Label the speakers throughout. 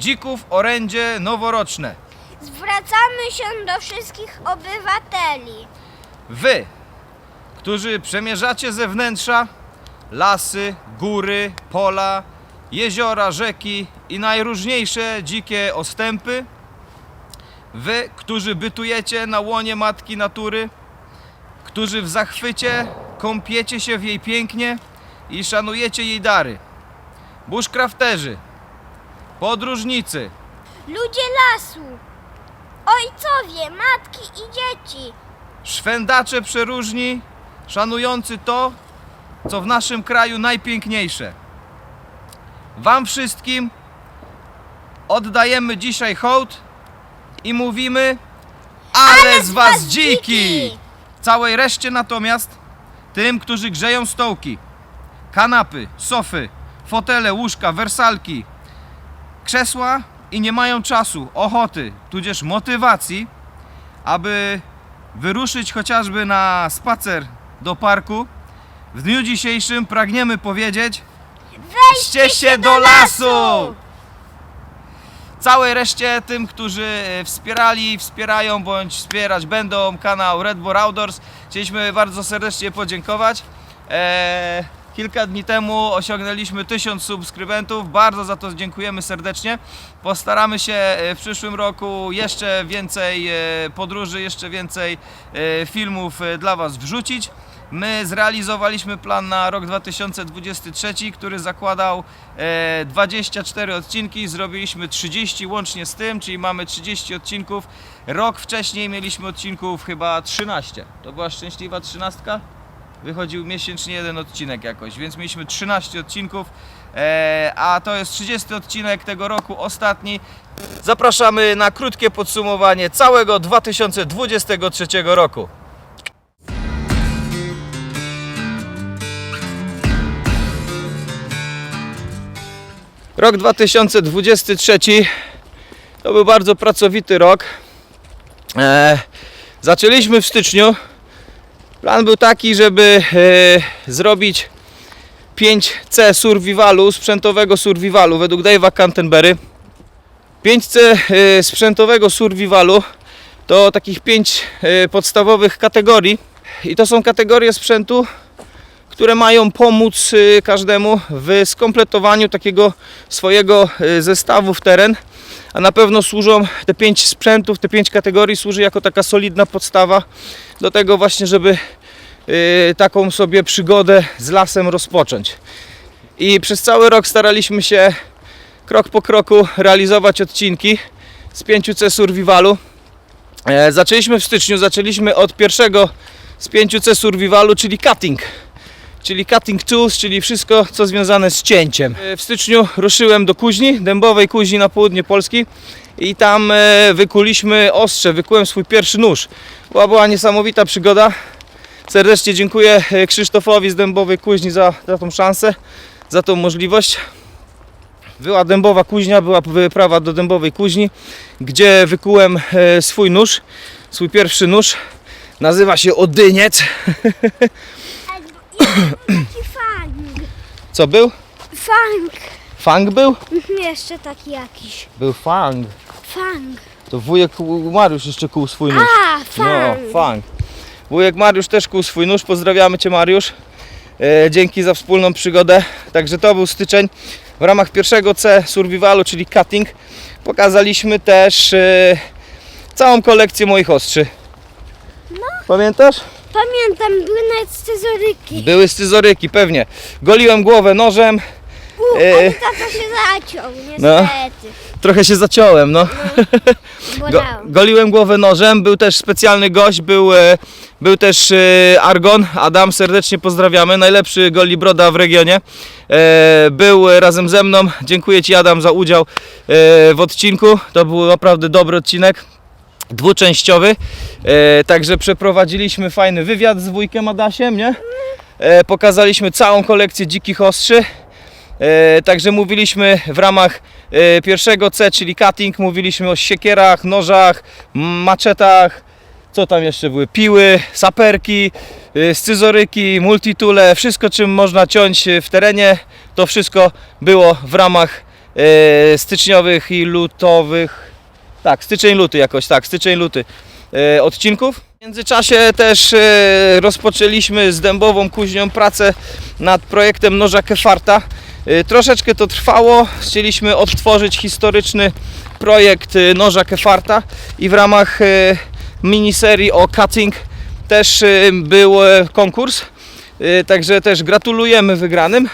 Speaker 1: dzików orędzie noworoczne.
Speaker 2: Zwracamy się do wszystkich obywateli.
Speaker 1: Wy, którzy przemierzacie ze wnętrza lasy, góry, pola, jeziora, rzeki i najróżniejsze dzikie ostępy, wy, którzy bytujecie na łonie matki natury, którzy w zachwycie kąpiecie się w jej pięknie i szanujecie jej dary, bushcrafterzy, podróżnicy,
Speaker 2: Ludzie lasu, ojcowie, matki i dzieci.
Speaker 1: szwędacze przeróżni, szanujący to, co w naszym kraju najpiękniejsze. Wam wszystkim oddajemy dzisiaj hołd i mówimy Ale z was dziki! Całej reszcie natomiast, tym, którzy grzeją stołki, kanapy, sofy, fotele, łóżka, wersalki, krzesła i nie mają czasu, ochoty, tudzież motywacji, aby wyruszyć chociażby na spacer do parku, w dniu dzisiejszym pragniemy powiedzieć Weźcie się do lasu! Całej reszcie tym, którzy e, wspierali, wspierają bądź wspierać będą kanał Red Bull Outdoors, chcieliśmy bardzo serdecznie podziękować. Eee, kilka dni temu osiągnęliśmy 1000 subskrybentów, bardzo za to dziękujemy serdecznie. Postaramy się e, w przyszłym roku jeszcze więcej e, podróży, jeszcze więcej e, filmów dla Was wrzucić. My zrealizowaliśmy plan na rok 2023, który zakładał e, 24 odcinki, zrobiliśmy 30 łącznie z tym, czyli mamy 30 odcinków. Rok wcześniej mieliśmy odcinków chyba 13. To była szczęśliwa trzynastka? Wychodził miesięcznie jeden odcinek jakoś, więc mieliśmy 13 odcinków, e, a to jest 30 odcinek tego roku, ostatni. Zapraszamy na krótkie podsumowanie całego 2023 roku. Rok 2023 to był bardzo pracowity rok. E, zaczęliśmy w styczniu. Plan był taki, żeby e, zrobić 5C survivalu, sprzętowego survivalu według Dave'a Canterbury. 5C e, sprzętowego survivalu to takich 5 e, podstawowych kategorii. I to są kategorie sprzętu, które mają pomóc y, każdemu w skompletowaniu takiego swojego y, zestawu w teren. A na pewno służą te pięć sprzętów, te pięć kategorii służy jako taka solidna podstawa do tego właśnie, żeby y, taką sobie przygodę z lasem rozpocząć. I przez cały rok staraliśmy się krok po kroku realizować odcinki z 5C Survivalu. E, Zaczęliśmy w styczniu, zaczęliśmy od pierwszego z 5C Survivalu, czyli cutting czyli cutting tools, czyli wszystko co związane z cięciem. E, W styczniu ruszyłem do kuźni, dębowej kuźni na południe Polski i tam e, wykuliśmy ostrze, wykułem swój pierwszy nóż. Była, była niesamowita przygoda. Serdecznie dziękuję e, Krzysztofowi z dębowej kuźni za, za tą szansę, za tą możliwość. Była dębowa kuźnia, była wyprawa do dębowej kuźni, gdzie wykułem swój nóż, swój pierwszy nóż. Nazywa się Odyniec.
Speaker 2: Taki fang.
Speaker 1: Co był?
Speaker 2: Fang.
Speaker 1: Fang był?
Speaker 2: Jeszcze taki jakiś.
Speaker 1: Był fang.
Speaker 2: Fang.
Speaker 1: To wujek Mariusz jeszcze kuł swój nóż.
Speaker 2: A, fang.
Speaker 1: No, fang. Wujek Mariusz też kuł swój nóż. Pozdrawiamy Cię Mariusz. E, dzięki za wspólną przygodę. Także to był styczeń. W ramach pierwszego C survivalu, czyli cutting, pokazaliśmy też e, całą kolekcję moich ostrzy. Pamiętasz?
Speaker 2: Pamiętam, były nawet scyzoryki.
Speaker 1: Były scyzoryki, pewnie. Goliłem głowę nożem.
Speaker 2: U,
Speaker 1: E.
Speaker 2: ale tata się zaciął,
Speaker 1: No.
Speaker 2: niestety.
Speaker 1: Trochę się zaciąłem, no. Go,
Speaker 2: Bolało.
Speaker 1: goliłem głowę nożem, był też specjalny gość, był, e, był też e, Argon, Adam, serdecznie pozdrawiamy, najlepszy goli broda w regionie. Był razem ze mną, dziękuję Ci Adam za udział w odcinku, to był naprawdę dobry odcinek. Dwuczęściowy, e, także przeprowadziliśmy fajny wywiad z wujkiem Adasiem, nie? E, pokazaliśmy całą kolekcję dzikich ostrzy. E, Także mówiliśmy w ramach e, pierwszego C, czyli cutting, mówiliśmy o siekierach, nożach, maczetach, co tam jeszcze były, piły, saperki, e, scyzoryki, multitule, wszystko czym można ciąć e, w terenie, to wszystko było w ramach e, styczniowych i lutowych. Tak, styczeń, luty jakoś, tak, styczeń, luty e, odcinków. W międzyczasie też e, rozpoczęliśmy z Dębową Kuźnią pracę nad projektem Noża Kefarta. E, Troszeczkę to trwało, chcieliśmy odtworzyć historyczny projekt e, Noża Kefarta i w ramach e, miniserii o cutting też e, był e, konkurs, E, także też gratulujemy wygranym.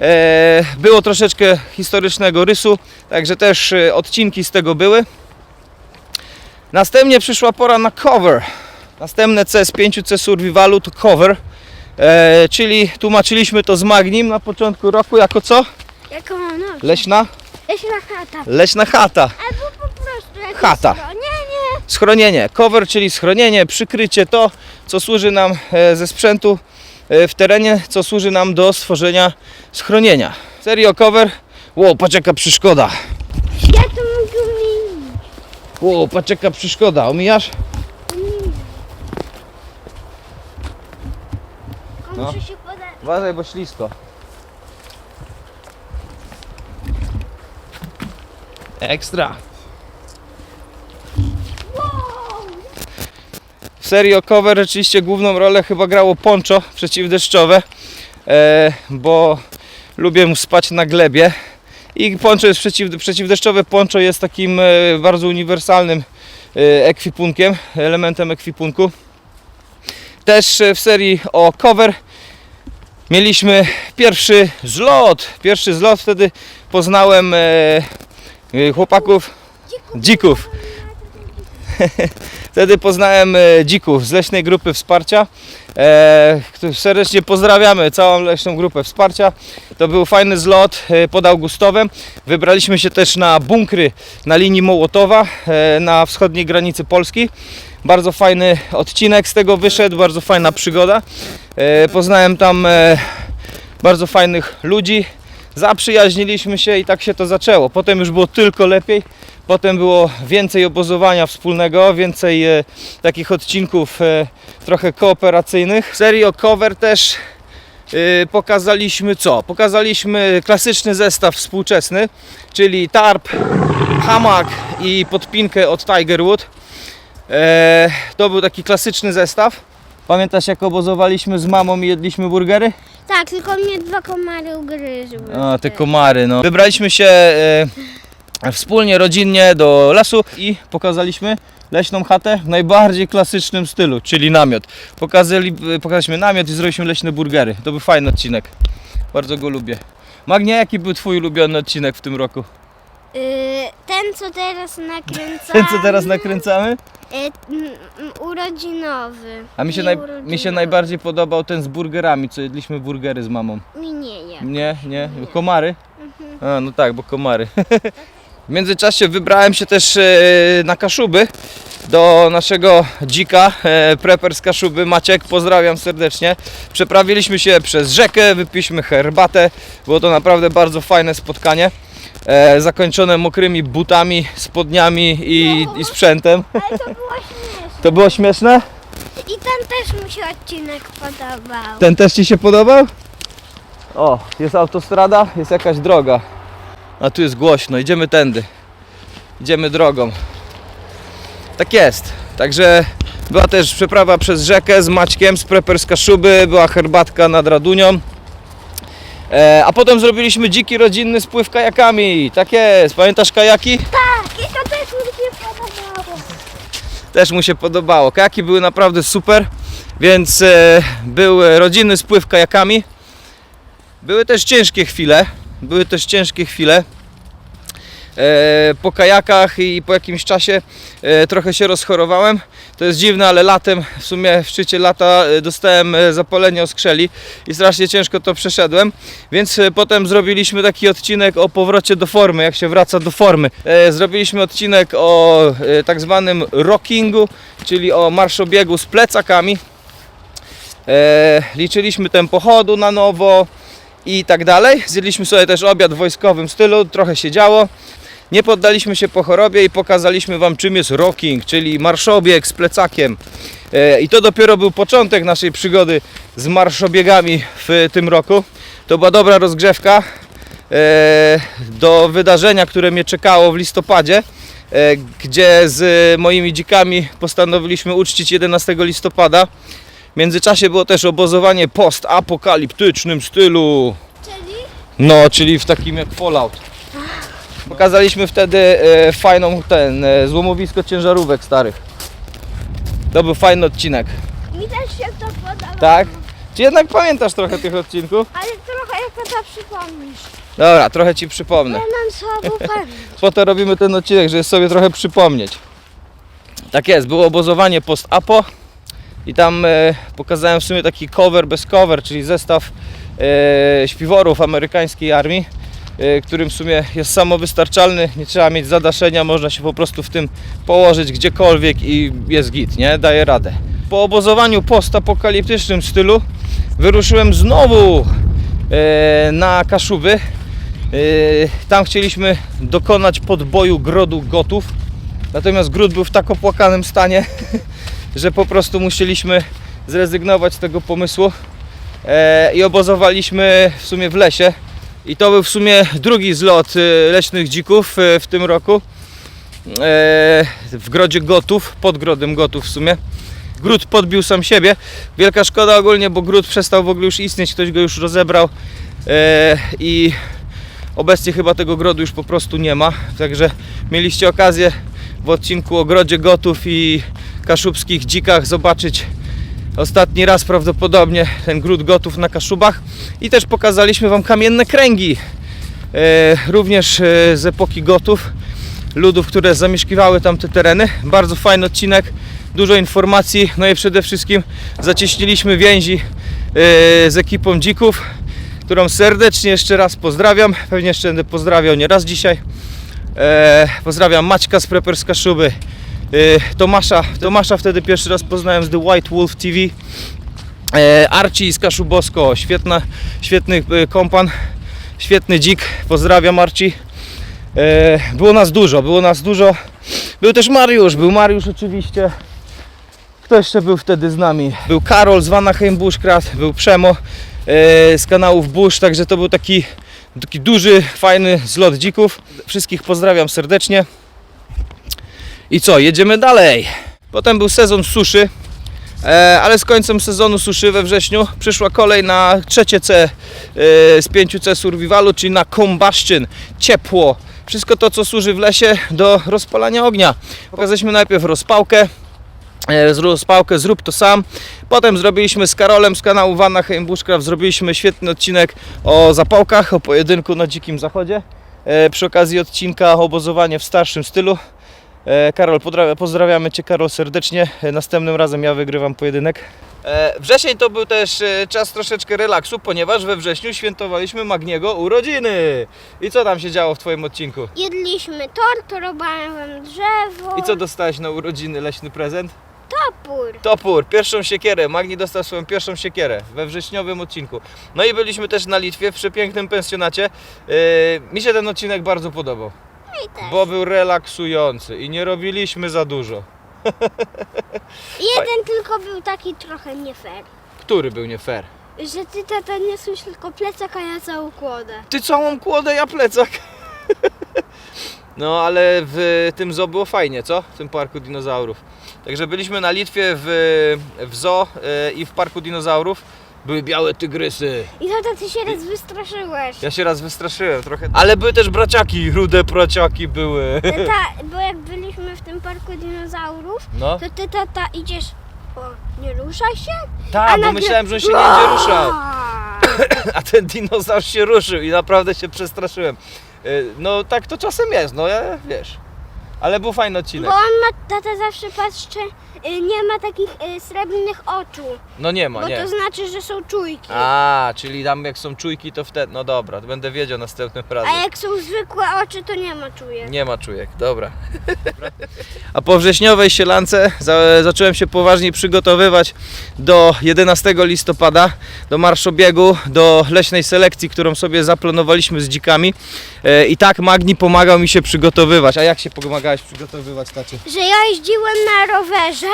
Speaker 1: E, Było troszeczkę historycznego rysu, także też e, odcinki z tego były. Następnie przyszła pora na cover. Następne C z 5C Survivalu to cover, e, czyli tłumaczyliśmy to z Magnim na początku roku jako co?
Speaker 2: Jaką noc?
Speaker 1: Leśna?
Speaker 2: Leśna chata.
Speaker 1: Leśna chata.
Speaker 2: Albo po prostu jakieś
Speaker 1: Chata.
Speaker 2: schronienie.
Speaker 1: Schronienie. Cover, czyli schronienie, przykrycie to, co służy nam e, ze sprzętu e, w terenie, co służy nam do stworzenia schronienia. Serio cover. Ło, patrz jaka przeszkoda.
Speaker 2: Ja mieć.
Speaker 1: Ło, patrz jaka przeszkoda. Omijasz? No.
Speaker 2: Muszę się podać.
Speaker 1: Uważaj, bo ślisko. Ekstra. W serii o cover rzeczywiście główną rolę chyba grało poncho przeciwdeszczowe, e, bo lubię spać na glebie i poncho jest przeciw, przeciwdeszczowe poncho jest takim e, bardzo uniwersalnym e, ekwipunkiem, elementem ekwipunku. Też e, w serii o cover mieliśmy pierwszy zlot. Pierwszy zlot wtedy poznałem chłopaków, dzików. Wtedy poznałem e, dzików z leśnej grupy wsparcia. E, serdecznie pozdrawiamy całą leśną grupę wsparcia. To był fajny zlot e, pod Augustowem. Wybraliśmy się też na bunkry na linii Mołotowa e, na wschodniej granicy Polski. Bardzo fajny odcinek z tego wyszedł, bardzo fajna przygoda. Poznałem tam bardzo fajnych ludzi. Zaprzyjaźniliśmy się i tak się to zaczęło. Potem już było tylko lepiej. Potem było więcej obozowania wspólnego, więcej e, takich odcinków e, trochę kooperacyjnych. W serii o cover też e, pokazaliśmy co? Pokazaliśmy klasyczny zestaw współczesny, czyli tarp, hamak i podpinkę od Tigerwood. E, to był taki klasyczny zestaw. Pamiętasz jak obozowaliśmy z mamą i jedliśmy burgery?
Speaker 2: Tak, tylko mnie dwa komary ugryzły.
Speaker 1: A, te komary, no. Wybraliśmy się e, wspólnie, rodzinnie do lasu i pokazaliśmy leśną chatę w najbardziej klasycznym stylu, czyli namiot. Pokazali, pokazaliśmy namiot i zrobiliśmy leśne burgery. To był fajny odcinek. Bardzo go lubię. Magnia, jaki był Twój ulubiony odcinek w tym roku?
Speaker 2: Y, ten, co teraz nakręcamy.
Speaker 1: Ten, co teraz nakręcamy?
Speaker 2: Y, m, urodzinowy.
Speaker 1: A mi się,
Speaker 2: Nie
Speaker 1: naj, mi
Speaker 2: urodzinowy.
Speaker 1: się najbardziej podobał ten z burgerami, co jedliśmy burgery z mamą.
Speaker 2: Mi nie je.
Speaker 1: Nie, nie. Komary? A, no tak, bo komary. W międzyczasie wybrałem się też e, na Kaszuby do naszego dzika, e, preper z Kaszuby, Maciek, pozdrawiam serdecznie. Przeprawiliśmy się przez rzekę, wypiliśmy herbatę, było to naprawdę bardzo fajne spotkanie. E, zakończone mokrymi butami, spodniami i, i sprzętem.
Speaker 2: Ale to było śmieszne.
Speaker 1: To było śmieszne?
Speaker 2: I ten też mi się odcinek podobał.
Speaker 1: Ten też Ci się podobał? O, jest autostrada, jest jakaś droga. A tu jest głośno, idziemy tędy. Idziemy drogą. Tak jest. Także była też przeprawa przez rzekę z Maćkiem z Prepper z Kaszuby, była herbatka nad Radunią. E, a potem zrobiliśmy dziki rodzinny spływ kajakami. Tak jest. Pamiętasz kajaki?
Speaker 2: Tak, i to też mi się podobało.
Speaker 1: Też mu się podobało. Kajaki były naprawdę super, więc e, był rodzinny spływ kajakami. Były też ciężkie chwile. Były też ciężkie chwile. E, po kajakach i po jakimś czasie e, trochę się rozchorowałem. To jest dziwne, ale latem, w sumie w szczycie lata e, dostałem e, zapalenie oskrzeli i strasznie ciężko to przeszedłem. Więc e, potem zrobiliśmy taki odcinek o powrocie do formy, jak się wraca do formy. Zrobiliśmy odcinek o tak zwanym rockingu, czyli o marszobiegu z plecakami. Liczyliśmy tempo chodu na nowo i tak dalej. Zjedliśmy sobie też obiad w wojskowym stylu, trochę się działo. Nie poddaliśmy się po chorobie i pokazaliśmy Wam czym jest rocking, czyli marszobieg z plecakiem. E, I to dopiero był początek naszej przygody z marszobiegami w tym roku. To była dobra rozgrzewka. e, do wydarzenia, które mnie czekało w listopadzie, e, gdzie z moimi dzikami postanowiliśmy uczcić 11 listopada. W międzyczasie było też obozowanie post-apokaliptycznym stylu.
Speaker 2: Czyli?
Speaker 1: No, czyli w takim jak Fallout. Pokazaliśmy wtedy e, fajną ten e, złomowisko ciężarówek starych. To był fajny odcinek.
Speaker 2: Mi też się to podoba.
Speaker 1: Tak? Czy jednak pamiętasz trochę tych odcinków?
Speaker 2: Ale trochę jak to przypomnisz.
Speaker 1: Dobra, trochę ci przypomnę.
Speaker 2: Ja mam słabą pamięć.
Speaker 1: Po to robimy ten odcinek, żeby sobie trochę przypomnieć. Tak jest, było obozowanie post-apo i tam e, pokazałem w sumie taki cover bez cover, czyli zestaw e, śpiworów amerykańskiej armii, którym w sumie jest samowystarczalny, nie trzeba mieć zadaszenia, można się po prostu w tym położyć gdziekolwiek i jest git, nie? Daje radę. Po obozowaniu postapokaliptycznym stylu wyruszyłem znowu e, na Kaszuby. Yy, Tam chcieliśmy dokonać podboju grodu gotów. Natomiast gród był w tak opłakanym stanie, że po prostu musieliśmy zrezygnować z tego pomysłu e, i obozowaliśmy w sumie w lesie. I to był w sumie drugi zlot e, leśnych dzików e, w tym roku e, w grodzie gotów, pod grodem gotów w sumie. Gród podbił sam siebie. Wielka szkoda ogólnie, bo gród przestał w ogóle już istnieć, ktoś go już rozebrał i Obecnie chyba tego grodu już po prostu nie ma, także mieliście okazję w odcinku o grodzie gotów i kaszubskich dzikach zobaczyć ostatni raz prawdopodobnie ten gród gotów na Kaszubach i też pokazaliśmy Wam kamienne kręgi, e, również e, z epoki gotów, ludów, które zamieszkiwały tamte tereny. Bardzo fajny odcinek, dużo informacji, no i przede wszystkim zacieśniliśmy więzi e, z ekipą dzików którą serdecznie jeszcze raz pozdrawiam. Pewnie jeszcze będę pozdrawiał nie raz dzisiaj. Pozdrawiam Maćka z Preppers Kaszuby, e, Tomasza. Tomasza wtedy pierwszy raz poznałem z The White Wolf TV. E, Archie z Kaszubosko, świetna, świetny e, kompan, świetny dzik. Pozdrawiam Archie. E, było nas dużo, było nas dużo. Był też Mariusz, był Mariusz oczywiście. Kto jeszcze był wtedy z nami? Był Karol z Vanaheim Bushcraft, był Przemo e, z kanałów Bush, także to był taki, taki duży, fajny zlot dzików. Wszystkich pozdrawiam serdecznie. I co, jedziemy dalej. Potem był sezon suszy, e, ale z końcem sezonu suszy we wrześniu przyszła kolej na trzecie C e, z 5C survivalu, czyli na combustion, ciepło. Wszystko to, co służy w lesie do rozpalania ognia. Pokazaliśmy najpierw rozpałkę, e, z rozpałkę zrób to sam. Potem zrobiliśmy z Karolem z kanału Wanna Bushcraft zrobiliśmy świetny odcinek o zapałkach, o pojedynku na dzikim zachodzie. E, przy okazji odcinka obozowanie w starszym stylu. E, Karol, pozdrawiamy Cię Karol serdecznie. E, Następnym razem ja wygrywam pojedynek. E, wrzesień to był też czas troszeczkę relaksu, ponieważ we wrześniu świętowaliśmy Magniego urodziny. I co tam się działo w Twoim odcinku?
Speaker 2: Jedliśmy tort, torowałem drzewo.
Speaker 1: I co dostałeś na urodziny, leśny prezent?
Speaker 2: Topór.
Speaker 1: Topór, pierwszą siekierę. Magni dostał swoją pierwszą siekierę we wrześniowym odcinku. No i byliśmy też na Litwie w przepięknym pensjonacie. Yy, mi się ten odcinek bardzo podobał,
Speaker 2: Też.
Speaker 1: bo był relaksujący i nie robiliśmy za dużo.
Speaker 2: Jeden tylko był taki trochę nie fair.
Speaker 1: Który był nie fair?
Speaker 2: Że ty tata niosłeś tylko plecak, a ja całą kłodę.
Speaker 1: Ty całą kłodę, ja plecak. No ale w tym zoo było fajnie, co? W tym parku dinozaurów. Także byliśmy na Litwie w, w zoo yy, i w parku dinozaurów. Były białe tygrysy.
Speaker 2: I tata, ty się raz wystraszyłeś.
Speaker 1: Ja się raz wystraszyłem trochę. Ale były też braciaki, rude braciaki były.
Speaker 2: Tata, bo jak byliśmy w tym parku dinozaurów,
Speaker 1: No.
Speaker 2: to ty tata idziesz. O, nie ruszaj się?
Speaker 1: Tak, bo
Speaker 2: nagle-
Speaker 1: myślałem, że on się nie będzie ruszał. A ten dinozaur się ruszył i naprawdę się przestraszyłem. Y, No tak to czasem jest, no ja wiesz. Ale był fajny odcinek.
Speaker 2: Bo on ma, tata zawsze patrzy, y, nie ma takich y, srebrnych oczu.
Speaker 1: No nie ma,
Speaker 2: Bo
Speaker 1: nie.
Speaker 2: to znaczy, że są czujki.
Speaker 1: A, czyli tam jak są czujki, to wtedy. No dobra, to będę wiedział następnym razem.
Speaker 2: A jak są zwykłe oczy, to nie ma czujek.
Speaker 1: Nie ma czujek, dobra. A po wrześniowej sielance za, zacząłem się poważnie przygotowywać do 11 listopada, do marszobiegu, do leśnej selekcji, którą sobie zaplanowaliśmy z dzikami. E, I tak Magni pomagał mi się przygotowywać. A jak się pomagałeś przygotowywać, tacie?
Speaker 2: Że ja jeździłem na rowerze,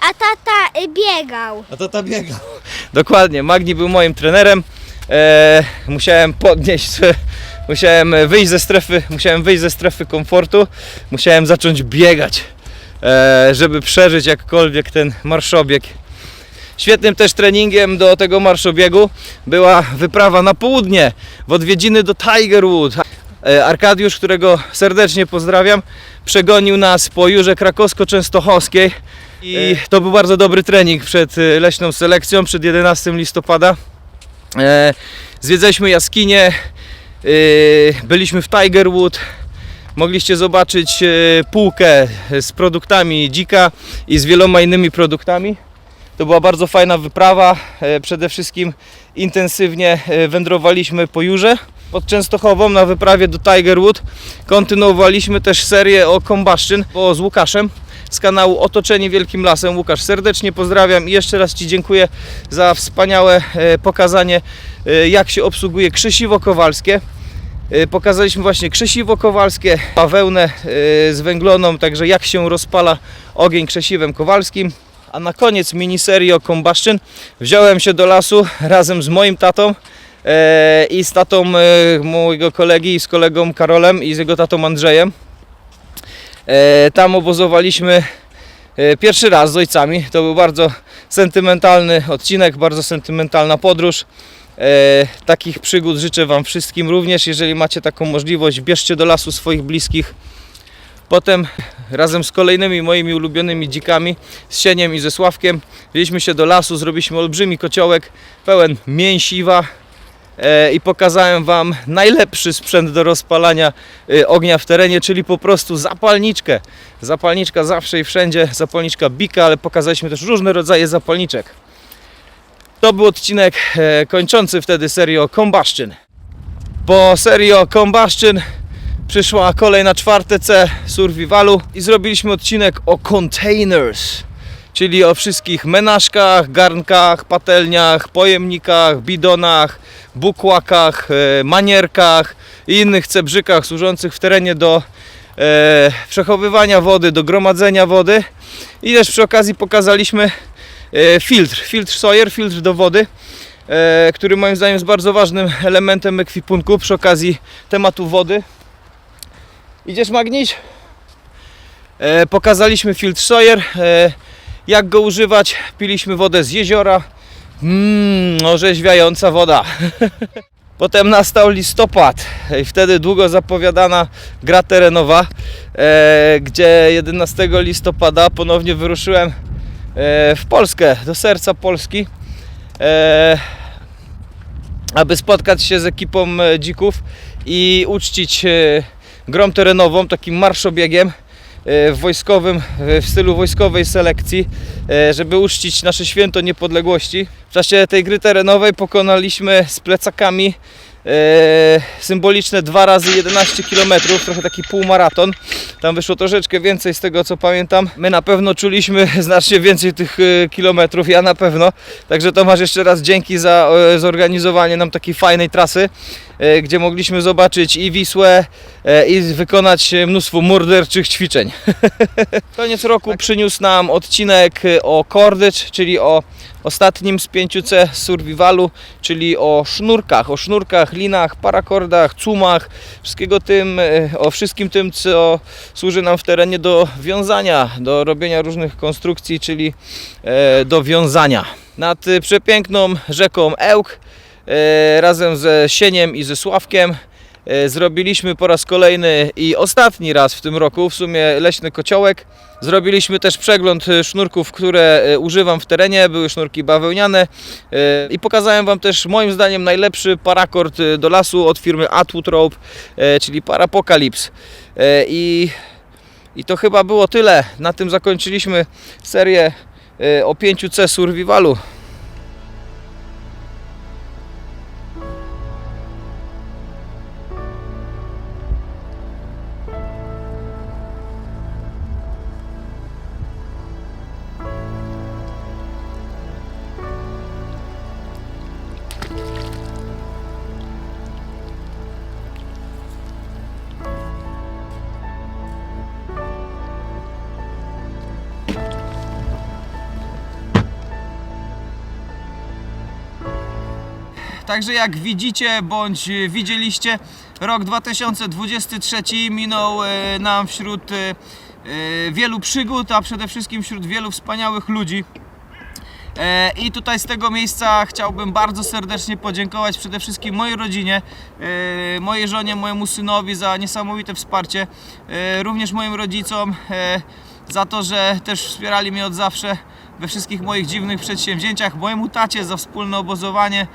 Speaker 2: a tata y, biegał.
Speaker 1: A tata biegał. Dokładnie, Magni był moim trenerem. E, musiałem podnieść musiałem wyjść ze strefy, musiałem wyjść ze strefy komfortu, musiałem zacząć biegać, e, żeby przeżyć jakkolwiek ten marszobieg. Świetnym też treningiem do tego marszobiegu była wyprawa na południe w odwiedziny do Tigerwood. E, Arkadiusz, którego serdecznie pozdrawiam, przegonił nas po Jurze Krakowsko-Częstochowskiej i to był bardzo dobry trening przed e, leśną selekcją, przed 11 listopada. E, Zwiedzaliśmy jaskinie, e, byliśmy w Tigerwood, mogliście zobaczyć e, półkę z produktami dzika i z wieloma innymi produktami. To była bardzo fajna wyprawa. E, Przede wszystkim intensywnie e, wędrowaliśmy po Jurze. Pod Częstochową na wyprawie do Tigerwood kontynuowaliśmy też serię o bo z Łukaszem z kanału Otoczeni Wielkim Lasem. Łukasz, serdecznie pozdrawiam i jeszcze raz Ci dziękuję za wspaniałe e, pokazanie, e, jak się obsługuje krzesiwo kowalskie. E, Pokazaliśmy właśnie krzesiwo kowalskie, bawełnę z węgloną, także jak się rozpala ogień krzesiwem kowalskim. A na koniec miniserii o combustion wziąłem się do lasu razem z moim tatą i z tatą e, mojego kolegi i z kolegą Karolem i z jego tatą Andrzejem. E, tam obozowaliśmy e, pierwszy raz z ojcami. To był bardzo sentymentalny odcinek, bardzo sentymentalna podróż. E, takich przygód życzę Wam wszystkim również. Jeżeli macie taką możliwość, bierzcie do lasu swoich bliskich. Potem razem z kolejnymi moimi ulubionymi dzikami, z Sieniem i ze Sławkiem, wzięliśmy się do lasu, zrobiliśmy olbrzymi kociołek pełen mięsiwa e, i pokazałem Wam najlepszy sprzęt do rozpalania e, ognia w terenie, czyli po prostu zapalniczkę. Zapalniczka zawsze i wszędzie, zapalniczka bika, ale pokazaliśmy też różne rodzaje zapalniczek. To był odcinek e, kończący wtedy serię o Combustion. Po serii o Combustion przyszła kolej na czwarte C Survivalu i zrobiliśmy odcinek o containers, czyli o wszystkich menażkach, garnkach, patelniach, pojemnikach, bidonach, bukłakach, e, manierkach i innych cebrzykach służących w terenie do e, przechowywania wody, do gromadzenia wody i też przy okazji pokazaliśmy e, filtr, filtr Sawyer, filtr do wody, e, który moim zdaniem jest bardzo ważnym elementem ekwipunku przy okazji tematu wody. Idziesz Magniś? E, pokazaliśmy filtr Sawyer, e, jak go używać. Piliśmy wodę z jeziora. Mmm, orzeźwiająca woda. Potem nastał listopad i wtedy długo zapowiadana gra terenowa, e, gdzie 11 listopada ponownie wyruszyłem e, w Polskę, do serca Polski, e, aby spotkać się z ekipą e, dzików i uczcić e, grą terenową, takim marszobiegiem w wojskowym, e, w stylu wojskowej selekcji, e, żeby uczcić nasze święto niepodległości. W czasie tej gry terenowej pokonaliśmy z plecakami e, symboliczne 2 razy 11 km, trochę taki półmaraton. Tam wyszło troszeczkę więcej z tego co pamiętam. My na pewno czuliśmy znacznie więcej tych e, kilometrów, ja na pewno. Także Tomasz jeszcze raz dzięki za e, zorganizowanie nam takiej fajnej trasy, e, gdzie mogliśmy zobaczyć i Wisłę e, i wykonać e, mnóstwo morderczych ćwiczeń. Koniec roku przyniósł nam odcinek e, o Cordage, czyli o ostatnim z 5C survivalu, czyli o sznurkach, o sznurkach, linach, parakordach, cumach, wszystkiego tym, e, o wszystkim tym, co służy nam w terenie do wiązania, do robienia różnych konstrukcji, czyli e, do wiązania. Nad e, przepiękną rzeką Ełk e, razem ze Sieniem i ze Sławkiem e, zrobiliśmy po raz kolejny i ostatni raz w tym roku w sumie leśny kociołek. Zrobiliśmy też przegląd e, sznurków, które e, używam w terenie. Były sznurki bawełniane e, i pokazałem Wam też moim zdaniem najlepszy parakord e, do lasu od firmy Atwood Rope, e, czyli Parapocalypse. E, I, I to chyba było tyle. Na tym zakończyliśmy serię e, o 5C Survivalu. Także jak widzicie bądź widzieliście, rok 2023 minął e, nam wśród e, e, wielu przygód, a przede wszystkim wśród wielu wspaniałych ludzi. I tutaj z tego miejsca chciałbym bardzo serdecznie podziękować przede wszystkim mojej rodzinie, mojej żonie, mojemu synowi za niesamowite wsparcie, również moim rodzicom za to, że też wspierali mnie od zawsze we wszystkich moich dziwnych przedsięwzięciach, mojemu tacie za wspólne obozowanie,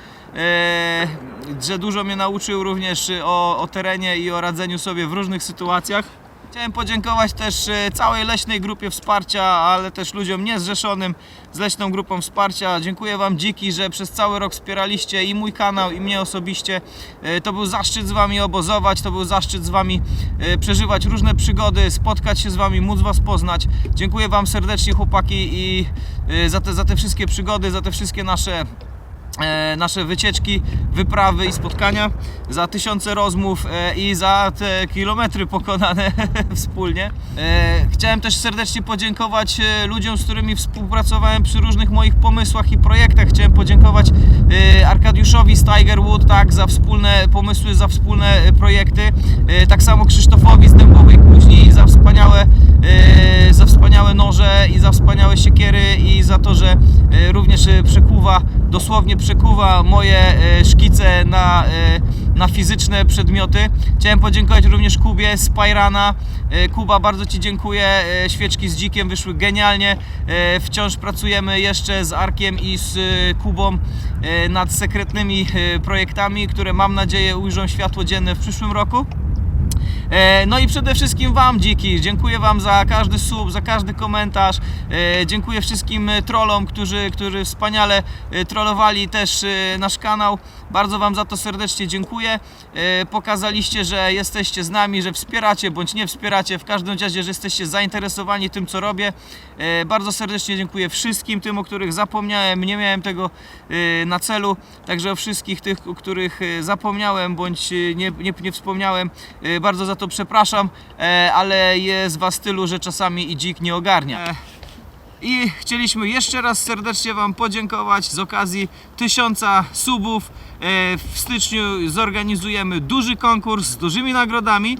Speaker 1: że dużo mnie nauczył również o, o terenie i o radzeniu sobie w różnych sytuacjach. Chciałem podziękować też e, całej leśnej grupie wsparcia, ale też ludziom niezrzeszonym z leśną grupą wsparcia. Dziękuję Wam dziki, że przez cały rok wspieraliście i mój kanał, i mnie osobiście. E, To był zaszczyt z Wami obozować, to był zaszczyt z Wami e, przeżywać różne przygody, spotkać się z Wami, móc Was poznać. Dziękuję Wam serdecznie chłopaki i e, za te, za te wszystkie przygody, za te wszystkie nasze nasze wycieczki, wyprawy i spotkania, za tysiące rozmów e, i za te kilometry pokonane wspólnie. E, Chciałem też serdecznie podziękować e, ludziom, z którymi współpracowałem przy różnych moich pomysłach i projektach. Chciałem podziękować e, Arkadiuszowi z Tigerwood tak, za wspólne pomysły, za wspólne e, projekty. E, Tak samo Krzysztofowi z Dębowej Kuźni za wspaniałe, e, za wspaniałe noże i za wspaniałe siekiery i za to, że e, również e, przekuwa, dosłownie przekuwa moje e, szkice na, e, na fizyczne przedmioty. Chciałem podziękować również Kubie z Pajrana. E, Kuba, bardzo Ci dziękuję. Świeczki z dzikiem wyszły genialnie. Wciąż pracujemy jeszcze z Arkiem i z Kubą nad sekretnymi projektami, które mam nadzieję ujrzą światło dzienne w przyszłym roku. E, No i przede wszystkim Wam, dziki. Dziękuję Wam za każdy sub, za każdy komentarz. E, Dziękuję wszystkim e, trollom, którzy, którzy wspaniale trollowali też nasz kanał. Bardzo Wam za to serdecznie dziękuję. Pokazaliście, że jesteście z nami, że wspieracie bądź nie wspieracie. W każdym razie, że jesteście zainteresowani tym, co robię. Bardzo serdecznie dziękuję wszystkim tym, o których zapomniałem. Nie miałem tego na celu. Także o wszystkich tych, o których zapomniałem bądź nie, nie, nie wspomniałem. Bardzo za to przepraszam, e, ale jest Was tylu, że czasami i dzik nie ogarnia. E, I chcieliśmy jeszcze raz serdecznie Wam podziękować z okazji tysiąca subów. E, W styczniu zorganizujemy duży konkurs z dużymi nagrodami.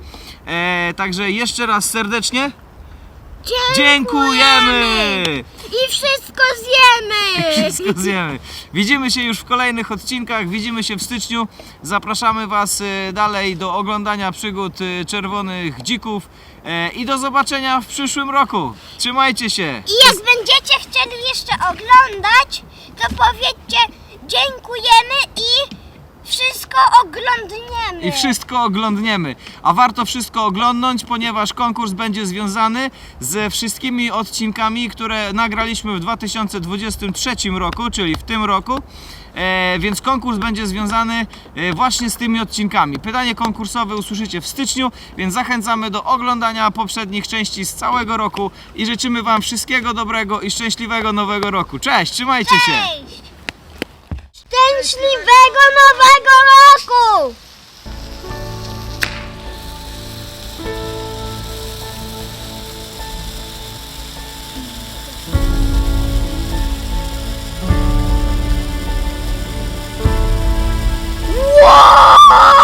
Speaker 1: Także jeszcze raz serdecznie dziękujemy!
Speaker 2: I wszystko zjemy!
Speaker 1: Wszystko zjemy. Widzimy się już w kolejnych odcinkach, widzimy się w styczniu. Zapraszamy Was e, dalej do oglądania przygód e, czerwonych dzików e, i do zobaczenia w przyszłym roku. Trzymajcie się!
Speaker 2: I jak będziecie chcieli jeszcze oglądać, to powiedzcie dziękujemy i wszystko oglądniemy.
Speaker 1: I wszystko oglądniemy. A warto wszystko oglądnąć, ponieważ konkurs będzie związany ze wszystkimi odcinkami, które nagraliśmy w 2023 roku, czyli w tym roku. E, więc konkurs będzie związany e, właśnie z tymi odcinkami. Pytanie konkursowe usłyszycie w styczniu, więc zachęcamy do oglądania poprzednich części z całego roku i życzymy Wam wszystkiego dobrego i szczęśliwego nowego roku. Cześć, trzymajcie się!
Speaker 2: Cześć! Szczęśliwego nowego roku! Wow!